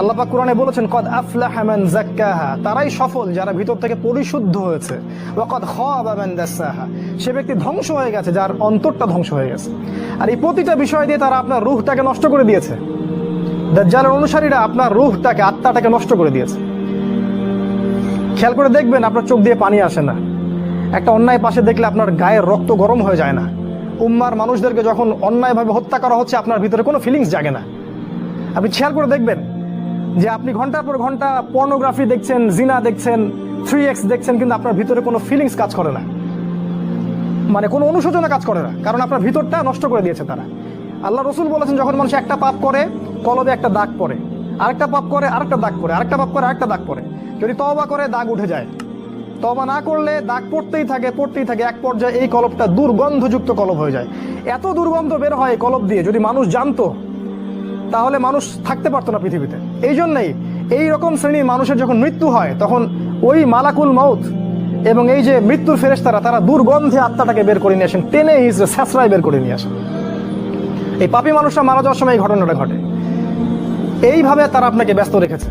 আল্লাহ পাক কোরআনে বলেছেন, কদ আফলাহা মান যাক্কাহা। তারাই সফল যারা ভিতর থেকে পরিশুদ্ধ হয়েছে। ওয়া কদ খাবা মান দাসসাহা সে ব্যক্তি ধ্বংস হয়ে গেছে, যার অন্তরটা ধ্বংস হয়ে গেছে। আর এই প্রতিটা বিষয় দিয়ে তারা আপনার রূহটাকে নষ্ট করে দিয়েছে। দাজ্জালের অনুসারীরা আপনার রূহটাকে, আত্মাটাকে নষ্ট করে দিয়েছে। খেয়াল করে দেখবেন, আপনার চোখ দিয়ে পানি আসে না। একটা অন্যায় পাশে দেখলে আপনার গায়ের রক্ত গরম হয়ে যায় না। উম্মার মানুষদেরকে যখন অন্যায়ভাবে হত্যা করা হচ্ছে, আপনার ভিতরে কোনো ফিলিংস জাগে না। আপনি খেয়াল করে দেখবেন যে আপনি ঘণ্টার পর ঘণ্টা পর্নোগ্রাফি দেখছেন, জিনা দেখছেন থ্রি এক্স দেখছেন, কিন্তু আপনার ভিতরে কোনো ফিলিংস কাজ করে না। মানে কোনো অনুশোচনা কাজ করে না, কারণ আপনার ভিতরটা নষ্ট করে দিয়েছে তারা। আল্লাহ রসুল বলেছেন, যখন মানুষ একটা পাপ করে, কলবে একটা দাগ পড়ে। আরেকটা পাপ করে, আরেকটা দাগ পড়ে। আরেকটা পাপ করে, আরেকটা দাগ পড়ে। যদি তবা করে, দাগ উঠে যায়। তবা না করলে দাগ পড়তেই থাকে পড়তেই থাকে। এক পর্যায়ে এই কলবটা দুর্গন্ধযুক্ত কলব হয়ে যায়। এত দুর্গন্ধ বের হয় কলব দিয়ে, যদি মানুষ জানতো তাহলে মানুষ থাকতে পারতো না পৃথিবীতে। এই জন্যই এই রকম শ্রেণির মানুষের যখন মৃত্যু হয়, তখন ওই মালাকুল মাউত এবং এই যে মৃত্যুর ফেরেস্তারা তারা দুর্গন্ধে আত্মাটাকে বের করে নিয়ে আসেন। টেনে হিসেবে স্যাঁচড়ায় বের করে নিয়ে আসেন। এই পাপি মানুষরা মারা যাওয়ার সময় এই ঘটনাটা ঘটে। এইভাবে তারা আপনাকে ব্যস্ত রেখেছে।